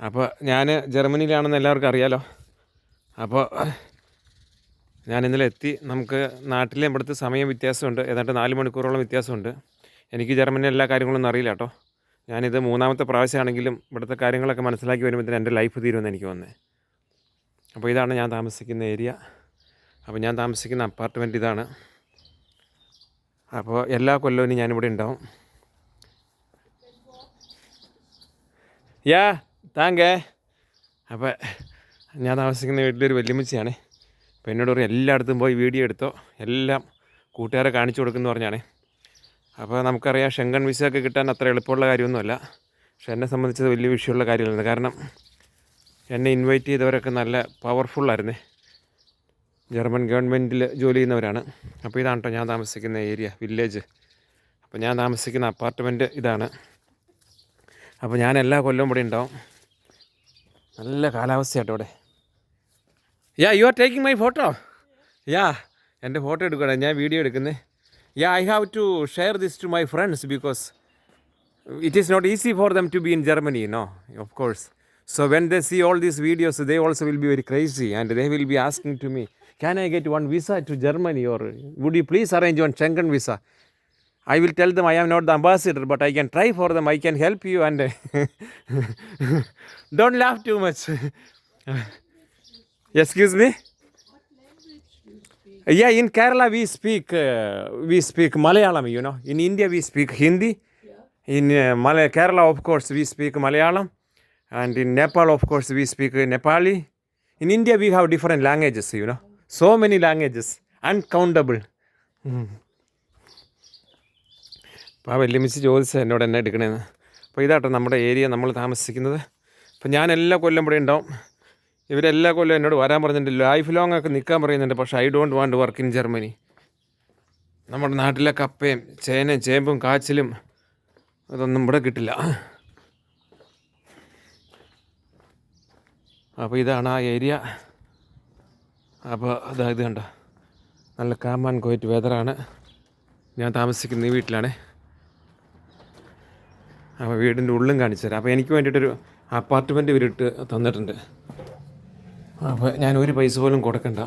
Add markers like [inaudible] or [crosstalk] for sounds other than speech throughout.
അപ്പോൾ ഞാൻ ജർമ്മനിയിലാണെന്ന് എല്ലാവർക്കും അറിയാലോ. അപ്പോൾ ഞാൻ ഇന്നലെ എത്തി. നമുക്ക് നാട്ടിലെ ഇവിടുത്തെ സമയം വ്യത്യാസമുണ്ട്. ഏതാണ്ട് നാല് മണിക്കൂറോളം വ്യത്യാസമുണ്ട്. എനിക്ക് ജർമ്മനി എല്ലാ കാര്യങ്ങളൊന്നും അറിയില്ല കേട്ടോ. ഞാനിത് മൂന്നാമത്തെ പ്രാവശ്യമാണെങ്കിലും ഇവിടുത്തെ കാര്യങ്ങളൊക്കെ മനസ്സിലാക്കി വരുമ്പോഴത്തേന് എന്റെ ലൈഫ് തീരുമെന്ന് എനിക്ക് വന്നേ അപ്പോൾ ഇതാണ് ഞാൻ താമസിക്കുന്ന ഏരിയ അപ്പോൾ ഞാൻ താമസിക്കുന്ന അപ്പാർട്ട്മെന്റ് ഇതാണ്. അപ്പോൾ എല്ലാ കൊല്ലവും ഞാനിവിടെ ഉണ്ടാവും. യാ! താങ്കേ അപ്പോൾ ഞാൻ താമസിക്കുന്ന വീട്ടിലൊരു വല്യമ്മച്ചിയാണ്. അപ്പോൾ എന്നോട് പറയും എല്ലായിടത്തും പോയി വീഡിയോ എടുത്തോ. എല്ലാം കൂട്ടുകാരെ കാണിച്ചു കൊടുക്കുന്നു പറഞ്ഞാണ്. അപ്പോൾ നമുക്കറിയാം ഷെങ്കൺ വിസ ഒക്കെ കിട്ടാൻ അത്ര എളുപ്പമുള്ള കാര്യമൊന്നുമല്ല. പക്ഷെ എന്നെ സംബന്ധിച്ചത് വലിയ വിഷയമുള്ള കാര്യമല്ല കാരണം എന്നെ ഇൻവൈറ്റ് ചെയ്തവരൊക്കെ നല്ല പവർഫുള്ളായിരുന്നേ ജർമ്മൻ ഗവൺമെന്റിൽ ജോലി ചെയ്യുന്നവരാണ്. അപ്പോൾ ഇതാണ് കേട്ടോ ഞാൻ താമസിക്കുന്ന ഏരിയ വില്ലേജ് അപ്പോൾ ഞാൻ താമസിക്കുന്ന അപ്പാർട്ട്മെന്റ് ഇതാണ്. അപ്പോൾ ഞാൻ എല്ലാ കൊല്ലവും ഇവിടെ ഉണ്ടാവും. നല്ല കാലാവസ്ഥയാട്ടോ ഇവിടെ yeah you are taking my photo yeah എന്റെ ഫോട്ടോ എടുക്കണം ഞാൻ വീഡിയോ എടുക്കുന്നത് yeah I have to share this to my friends because it is not easy for them to be in Germany, no, of course. So when they see all these videos, they also will be very crazy and they will be asking to me, can I get one visa to Germany or would you please arrange one Schengen visa? I will tell them I am not the ambassador, but I can try for them. I can help you and [laughs] don't laugh too much. [laughs] Excuse me. Yeah, in Kerala we speak uh, we speak Malayalam. You know, in India we speak Hindi. In uh, Malay Kerala, of course, we speak Malayalam, and in Nepal, of course, we speak Nepali. In India, we have different languages. You know, so many languages, uncountable. അപ്പോൾ ആ വല്യമിച്ച് ചോദിച്ചത് എന്നോട് എന്നെ എടുക്കണേന്ന്. അപ്പോൾ ഇതാട്ടോ നമ്മുടെ area നമ്മൾ താമസിക്കുന്നത്. അപ്പോൾ ഞാൻ എല്ലാ കൊല്ലം ഇവിടെ ഉണ്ടാവും. ഇവരെല്ലാ കൊല്ലം എന്നോട് വരാൻ പറഞ്ഞിട്ടുണ്ട് ലൈഫ് ലോങ് ഒക്കെ നിൽക്കാൻ പറയുന്നുണ്ട്. പക്ഷേ I don't want work in Germany നമ്മുടെ നാട്ടിലെ കപ്പയും ചേനയും ചേമ്പും കാച്ചിലും അതൊന്നും ഇവിടെ കിട്ടില്ല. അപ്പോൾ ഇതാണ് ആ ഏരിയ. അപ്പോൾ അതായത് കണ്ടോ. നല്ല കാമാൻ കോയിറ്റ് വെതറാണ് ഞാൻ താമസിക്കുന്ന ഈ വീട്ടിലാണ്. അപ്പോൾ വീടിന്റെ ഉള്ളും കാണിച്ചു തരാം. അപ്പോൾ എനിക്ക് വേണ്ടിയിട്ടൊരു അപ്പാർട്ട്മെന്റ് ഇവരിട്ട് തന്നിട്ടുണ്ട്. അപ്പോൾ ഞാൻ ഒരു പൈസ പോലും കൊടുക്കണ്ട.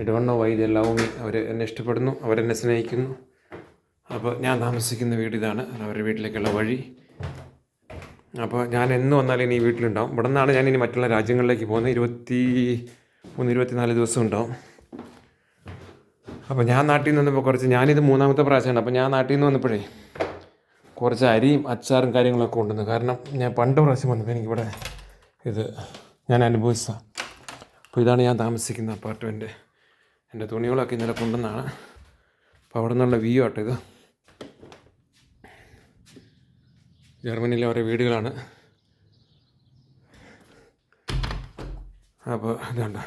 ഇടവണ്ണോ വൈദ്യല്ലാവും അവർ എന്നെ ഇഷ്ടപ്പെടുന്നു. അവരെന്നെ സ്നേഹിക്കുന്നു. അപ്പോൾ ഞാൻ താമസിക്കുന്ന വീട് ഇതാണ്. അവരുടെ വീട്ടിലേക്കുള്ള വഴി. അപ്പോൾ ഞാൻ എന്ന് വന്നാലും ഇനി വീട്ടിലുണ്ടാവും. ഇവിടെ നിന്നാണ് ഞാൻ ഇനി മറ്റുള്ള രാജ്യങ്ങളിലേക്ക് പോകുന്നത്. ഇരുപത്തി മൂന്ന് ഇരുപത്തിനാല് ദിവസം ഉണ്ടാവും. അപ്പോൾ ഞാൻ നാട്ടിൽ നിന്ന് വന്നപ്പോൾ കുറച്ച് ഞാനിത് മൂന്നാമത്തെ പ്രാവശ്യമാണ്. അപ്പോൾ ഞാൻ നാട്ടിൽ നിന്ന് വന്നപ്പോഴേ കുറച്ച് അരിയും അച്ചാറും കാര്യങ്ങളൊക്കെ കൊണ്ടുവന്നു. കാരണം ഞാൻ പണ്ട് പ്രാവശ്യം വന്നപ്പോൾ എനിക്കിവിടെ ഇത് ഞാൻ അനുഭവിച്ച അപ്പോൾ ഇതാണ് ഞാൻ താമസിക്കുന്ന അപ്പാർട്ട്മെന്റ് എന്റെ തുണികളൊക്കെ ഇന്നലെ കൊണ്ടുവന്നാണ്. അപ്പോൾ അവിടെ നിന്നുള്ള വ്യൂ ആട്ടോ ഇത്. ജർമ്മനിയിലെ ഓരോ വീടുകളാണ്. അപ്പോൾ ഇതുണ്ട്.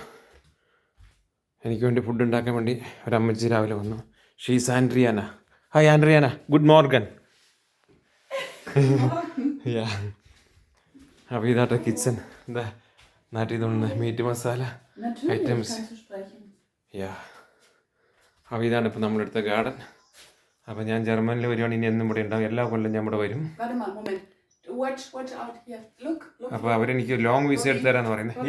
എനിക്ക് വേണ്ടി ഫുഡ് ഉണ്ടാക്കാൻ വേണ്ടി ഒരമ്മച്ചി രാവിലെ വന്നു. She's Andriana hi Andriana good Morgan yeah അപ്പോൾ ഇതാട്ടെ കിച്ചൺ എന്താ നാട്ടിൽ നിന്ന് മീറ്റ് മസാല sprechen. യാ അപ്പോൾ ഇതാണ് ഇപ്പോൾ നമ്മളെടുത്ത ഗാർഡൻ അപ്പോൾ ഞാൻ ജർമ്മനിൽ വരുവാണ് ഇനി എന്നും ഇവിടെ ഉണ്ടാകും എല്ലാ കൊല്ലം ഞാൻ ഇവിടെ വരും Warte mal, Moment. Watch, watch out here. Look, look. അപ്പോൾ അവരെനിക്ക് ലോങ് വിസ എടുത്തു തരാമെന്ന് പറയുന്നത്